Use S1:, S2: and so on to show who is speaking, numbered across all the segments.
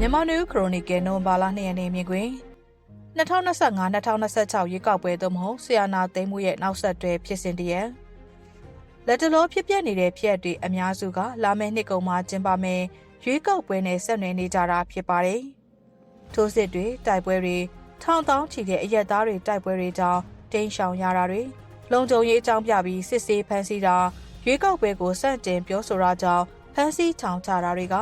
S1: မြန်မာနယူးခရိုနီကယ်နိုဘာလ2ရက်နေ့မြင်ကွင်း2025-2026ရွေးကောက်ပွဲသို့မဟုတ်ဆီယနာသိမ်းမှုရဲ့နောက်ဆက်တွဲဖြစ်စဉ်တည်းလက်တလောဖြစ်ပျက်နေတဲ့ဖြစ်ရပ်တွေအများစုကလာမယ့်နှစ်ကုန်မှာကျင်းပမယ်ရွေးကောက်ပွဲနဲ့ဆက်နွယ်နေကြတာဖြစ်ပါတယ်။ထိုးစစ်တွေတိုက်ပွဲတွေထောင်တောင်းချီတဲ့အရက်သားတွေတိုက်ပွဲတွေကြောင့်တိမ်းရှောင်ရတာတွေလုံခြုံရေးအကြောင်းပြပြီးစစ်ဆေးဖမ်းဆီးတာရွေးကောက်ပွဲကိုစန့်တင်ပြောဆိုတာကြောင့်ဖမ်းဆီးထောင်ချတာတွေက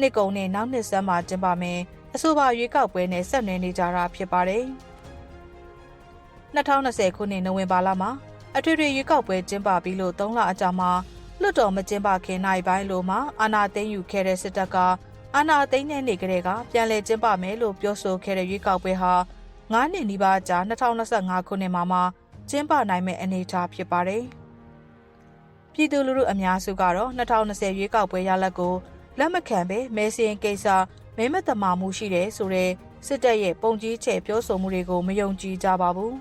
S1: နှစ်ကုန်နဲ့နောက်နှစ်ဆန်းမှာကျင်းပမယ်အဆိုပါရွေးကောက်ပွဲနဲ့ဆက်နွယ်နေကြတာဖြစ်ပါတယ်။2020ခုနှစ်နိုဝင်ဘာလမှာအထွေထွေရွေးကောက်ပွဲကျင်းပပြီးလို့3လအကြာမှာလွတ်တော်မကျင်းပခင်နိုင်ပိုင်းလိုမှာအာဏာသိမ်းယူခဲ့တဲ့စစ်တပ်ကအာဏာသိမ်းတဲ့နေ့ကလေးကပြန်လည်ကျင်းပမယ်လို့ပြောဆိုခဲ့တဲ့ရွေးကောက်ပွဲဟာ9နှစ်နီးပါးကြာ2025ခုနှစ်မှာမှကျင်းပနိုင်မယ့်အနေအထားဖြစ်ပါတယ်။ပြည်သူလူထုအများစုကတော့2020ရွေးကောက်ပွဲရလဒ်ကို လက်မခံပဲမဲစရင်ကိစ္စမဲမတမာမှုရှိတယ်ဆိုတဲ့စစ်တပ်ရဲ့ပုံကြီးချဲပြောဆိုမှုတွေကိုမယုံကြည်ကြပါဘူး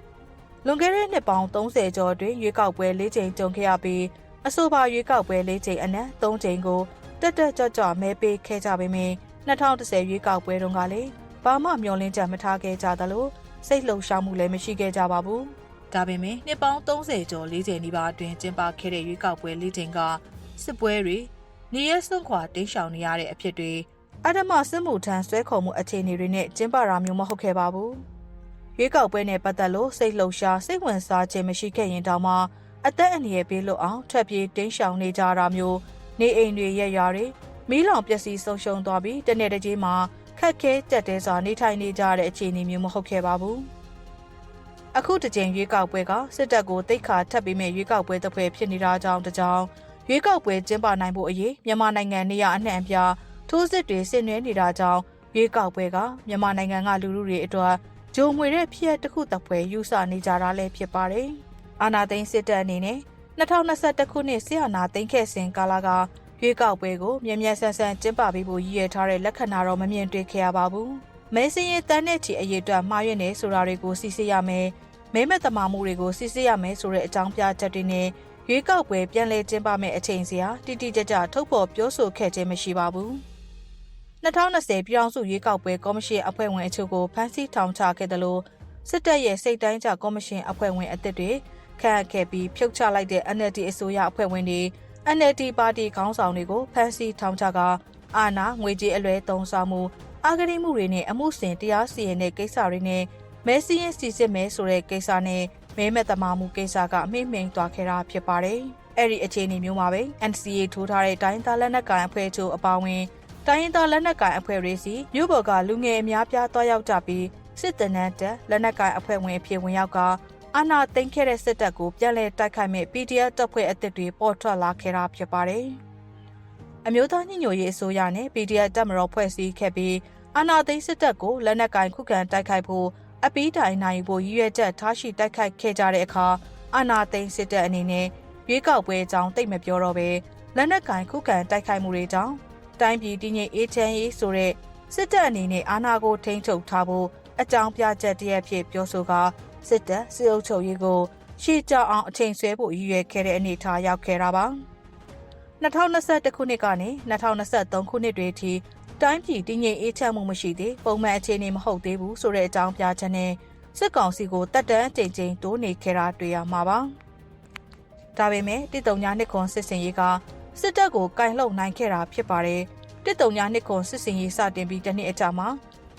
S1: ။လွန်ခဲ့တဲ့နှစ်ပေါင်း30ကျော်အတွင်းရွေးကောက်ပွဲ၄ချိန်ကြုံခဲ့ရပြီးအဆိုပါရွေးကောက်ပွဲ၄ချိန်အနက်၃ချိန်ကိုတက်တက်ကြွကြွမဲပေးခဲ့ကြပေမယ့်2010ရွေးကောက်ပွဲတုန်းကလည်းဘာမှမျှော်လင့်ချက်မထားခဲ့ကြသလိုစိတ်လှုပ်ရှားမှုလည်းမရှိခဲ့ကြပါဘူး။ဒါပေမဲ့နှစ်ပေါင်း30ကျော်၄ချိန်နီးပါးအတွင်းကျင်းပခဲ့တဲ့ရွေးကောက်ပွဲ၄ချိန်ကစစ်ပွဲတွေ နေရစွန့်ခွာတိမ်းရှောင်နေရတဲ့အဖြစ်တွေအဓမ္မစစ်မှုထမ်းဆွဲခေါ်မှုအခြေအနေတွေနဲ့ကျင်းပတာမျိုးမဟုတ်ခဲ့ပါဘူး။ရွေးကောက်ပွဲနဲ့ပတ်သက်လို့စိတ်လှုပ်ရှားစိတ်ဝင်စားခြင်းမရှိခဲ့ရင်တောင်မှအသက်အန္တရာယ်ပေးလို့အောင်ထွက်ပြေးတင်းရှောင်နေကြတာမျိုးနေအိမ်တွေရက်ရွာတွေမီးလောင်ပျက်စီးဆုံးရှုံးသွားပြီးတနေ့တည်းမှာခက်ခဲကြက်တဲစွာနေထိုင်နေကြတဲ့အခြေအနေမျိုးမဟုတ်ခဲ့ပါဘူး။အခုတကြိမ်ရွေးကောက်ပွဲကစစ်တပ်ကိုတိတ်ခါထပ်ပြီးမဲ့ရွေးကောက်ပွဲတစ်ဖွဲဖြစ်နေတာကြောင့်တကြောင် ရွေးကောက်ပွဲကျင်းပနိုင်ဖို့အရေးမြန်မာနိုင်ငံနေရာအနှံ့အပြားထိုးစစ်တွေဆင်နွှဲနေတာကြောင့်ရွေးကောက်ပွဲကမြန်မာနိုင်ငံကလူလူတွေအတွက်ဂျုံမှွေတဲ့ဖြစ်ရပ်တစ်ခုတစ်ပွဲယူဆနေကြတာလည်းဖြစ်ပါတယ်။အာနာသိန်းစစ်တပ်အနေနဲ့2021ခုနှစ်ဆရာနာသိန်းခဲ့စဉ်ကာလကရွေးကောက်ပွဲကိုမြန်မြန်ဆန်ဆန်ကျင်းပပေးဖို့ရည်ရထားတဲ့လက္ခဏာတော့မမြင်တွေ့ခဲ့ရပါဘူး။မဲစင်းရဲ့တန်းတဲ့ချီအရေးအတွက်မှားရွက်နေဆိုတာတွေကိုစစ်ဆေးရမယ်။မဲမတမာမှုတွေကိုစစ်ဆေးရမယ်ဆိုတဲ့အကြောင်းပြချက်တွေနဲ့ ရွေးကောက်ပွဲပြန်လည်ကျင်းပမယ့်အချိန်စီဟာတိတိကျကျထုတ်ဖော်ပြောဆိုခဲ့ခြင်းမရှိပါဘူး။2020ပြည်အောင်စုရွေးကောက်ပွဲကော်မရှင်အဖွဲ့ဝင်အချို့ကိုဖမ်းဆီးထောင်ချခဲ့တယ်လို့စစ်တပ်ရဲ့စိတ်တိုင်းကြကော်မရှင်အဖွဲ့ဝင်အသစ်တွေခန့်အပ်ခဲ့ပြီးဖြုတ်ချလိုက်တဲ့ NLD အစိုးရအဖွဲ့ဝင်တွေ NLD ပါတီခေါင်းဆောင်တွေကိုဖမ်းဆီးထောင်ချကအာဏာငွေကြေးအလွဲသုံးစားမှုအာဂရိမှုတွေနဲ့အမှုစင်တရားစီရင်တဲ့ကိစ္စတွေနဲ့မဲစီရင်စီစစ်မဲဆိုတဲ့ကိစ္စနဲ့ မဲမဲ့သမာမှုကိစ္စကအမိမ့်မိန်သွားခဲ့တာဖြစ်ပါတယ်။အဲ့ဒီအခြေအနေမျိုးမှာပဲ NCA ထိုးထားတဲ့တိုင်းသားလက်နက်ကိုင်အဖွဲ့ချို့အပါအဝင်တိုင်းရင်းသားလက်နက်ကိုင်အဖွဲ့တွေစီမြို့ပေါ်ကလူငယ်အများပြားတွားရောက်ကြပြီးစစ်တနန်းတက်လက်နက်ကိုင်အဖွဲ့ဝင်အဖြစ်ဝင်ရောက်ကအာဏာသိမ်းခဲ့တဲ့စစ်တပ်ကိုပြန်လည်တိုက်ခိုက်မဲ့ PDF တပ်ဖွဲ့အသစ်တွေပေါ်ထွက်လာခဲ့တာဖြစ်ပါတယ်။အမျိုးသားညီညွတ်ရေးအစိုးရနဲ့ PDF တပ်မတော်ဖွဲ့စည်းခဲ့ပြီးအာဏာသိမ်းစစ်တပ်ကိုလက်နက်ကင်ခုခံတိုက်ခိုက်ဖို့ အပီးတိုင်နိုင်ဖို့ရည်ရွယ်ချက်ထားရှိတိုက်ခိုက်ခဲ့ကြတဲ့အခါအာဏာသိမ်းစစ်တပ်အနေနဲ့ရွေးကောက်ပွဲအကြောင်းသိမပြောတော့ပဲလက်နက်ကင်ခုခံတိုက်ခိုက်မှုတွေကြောင့်တိုင်းပြည်တည်ငြိမ်အေးချမ်းရေးဆိုတဲ့စစ်တပ်အနေနဲ့အာဏာကိုထိန်းချုပ်ထားဖို့အကြောင်းပြချက်တရက်ဖြစ်ပြောဆိုကာစစ်တပ်စစ်အုပ်ချုပ်ရေးကိုရှေ့ကြောအောင်အချိန်ဆွဲဖို့ရည်ရွယ်ခဲ့တဲ့အနေအထားရောက်ခဲ့တာပါ2021ခုနှစ်ကနေ2023ခုနှစ်တွေအထိ တိုင်းပြည်တည်ငြိမ်အေးချမ်းမှုမရှိသေးပုံမှန်အခြေအနေမဟုတ်သေးဘူးဆိုတဲ့အကြောင်းပြချက်နဲ့စစ်ကောင်စီကိုတက်တန်းချိန်ချိန်တိုးနေခဲ့တာတွေ့ရမှာပါဒါပေမဲ့တစ်တုံညာနှစ်ခွန်စစ်စင်ရေးကစစ်တပ်ကိုကင်လှုပ်နိုင်ခဲ့တာဖြစ်ပါတယ်တစ်တုံညာနှစ်ခွန်စစ်စင်ရေးစတင်ပြီးတစ်နှစ်အကြာမှာ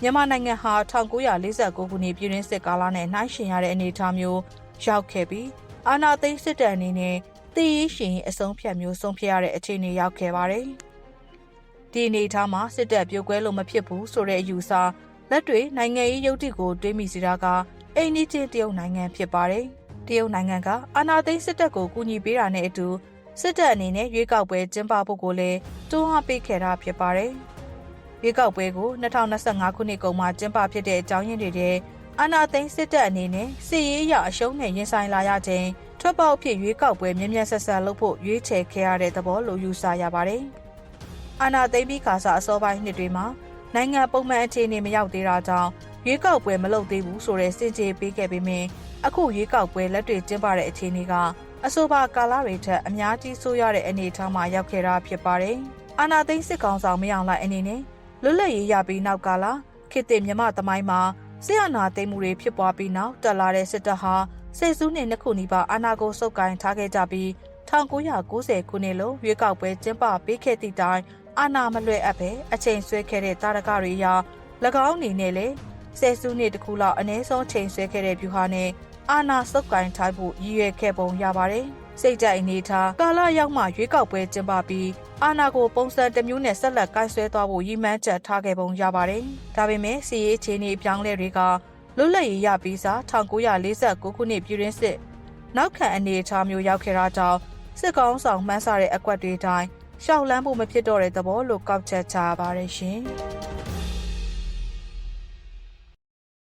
S1: မြန်မာနိုင်ငံဟာ1949ခုနှစ်ပြည်တွင်းစစ်ကာလနဲ့နှိုင်းယှဉ်ရတဲ့အနေအထားမျိုးရောက်ခဲ့ပြီးအာဏာသိမ်းစစ်တပ်အနေနဲ့တည်ရရှင်အဆုံးဖြတ်မျိုးဆုံးဖြတ်ရတဲ့အခြေအနေရောက်ခဲ့ပါတယ်။ ဒီအနေအထားမှာစစ်တပ်ပြုတ်ကွဲလို့မဖြစ်ဘူးဆိုတဲ့အယူအဆလက်တွေနိုင်ငံရေးယုတ်တိကိုတွေးမိစေတာကအိန္ဒိချင်းတရုတ်နိုင်ငံဖြစ်ပါတယ်။တရုတ်နိုင်ငံကအာဏာသိမ်းစစ်တပ်ကိုကူညီပေးတာနဲ့အတူစစ်တပ်အနေနဲ့ရွေးကောက်ပွဲကျင်းပဖို့ကိုလည်းတွန်းအားပေးခဲ့တာဖြစ်ပါတယ်။ရွေးကောက်ပွဲကို2025ခုနှစ်ကုန်မှာကျင်းပဖြစ်တဲ့အကြောင်းရင်းတွေတဲ့အာဏာသိမ်းစစ်တပ်အနေနဲ့စစ်ရေးအရအရှုံးနဲ့ရင်ဆိုင်လာရခြင်းထွက်ပေါက်ဖြစ်ရွေးကောက်ပွဲမြန်မြန်ဆက်ဆက်လုပ်ဖို့ရွေးချယ်ခဲ့ရတဲ့သဘောလိုယူဆရပါတယ်။ အာနာသိန်းပြီးခါစားအစောပိုင်းနှစ်တွေမှာနိုင်ငံပုံမှန်အခြေအနေမရောက်သေးတာကြောင့်ရွေးကောက်ပွဲမလုပ်သေးဘူးဆိုတဲ့စင်ကြေပေးခဲ့ပေမယ့်အခုရွေးကောက်ပွဲလက်တွေကျင်းပတဲ့အခြေအနေကအဆိုပါကာလတွေထက်အများကြီးဆိုးရတဲ့အနေအထားမှာရောက်ခဲ့တာဖြစ်ပါတယ်။အာနာသိန်းစစ်ကောင်ဆောင်မယောင်လိုက်အနေနဲ့လွတ်လပ်ရေးရပြီးနောက်ကာလခေတ်သစ်မြမသမိုင်းမှာဆရာနာသိမ်းမှုတွေဖြစ်ပွားပြီးနောက်တက်လာတဲ့စစ်တပ်ဟာစေစုနှစ်နှစ်ခုနီးပါးအာဏာကိုစုပ်ကိုင်ထားခဲ့ကြပြီး1990ခုနှစ်လုံးရွေးကောက်ပွဲကျင်းပပေးခဲ့သည့်တိုင် အာဏာမလွဲအပ်ပဲအချိန်ဆွဲခဲ့တဲ့တာရကတွေအရ၎င်းအနေနဲ့လေဆယ်စုနှစ်တစ်ခုလောက်အနည်းဆုံးချိန်ဆွဲခဲ့တဲ့ဗျူဟာနဲ့အာဏာစုပ်ကိုင်ထားဖို့ရည်ရွယ်ခဲ့ပုံရပါတယ်။စိတ်ကြိုက်အနေထားကာလရောက်မှရွေးကောက်ပွဲကျင်းပပြီးအာဏာကိုပုံစံတစ်မျိုးနဲ့ဆက်လက်ကိုင်ဆွဲသွားဖို့ရည်မှန်းချက်ထားခဲ့ပုံရပါတယ်။ဒါပေမဲ့စီရေးအခြေအနေအပြောင်းလဲတွေကလွတ်လပ်ရေးရပြီးစား1949ခုနှစ်ပြည်တွင်းစစ်နောက်ခံအနေအထားမျိုးရောက်ခဲ့တာကြောင့်စစ်ကောင်းဆောင်မှန်းဆတဲ့အကွက်တွေတိုင်း ရှောက်လန်းဖို့မဖြစ်တော့တဲ့သဘောလို့ကောက်ချက်ချပါရရှင်။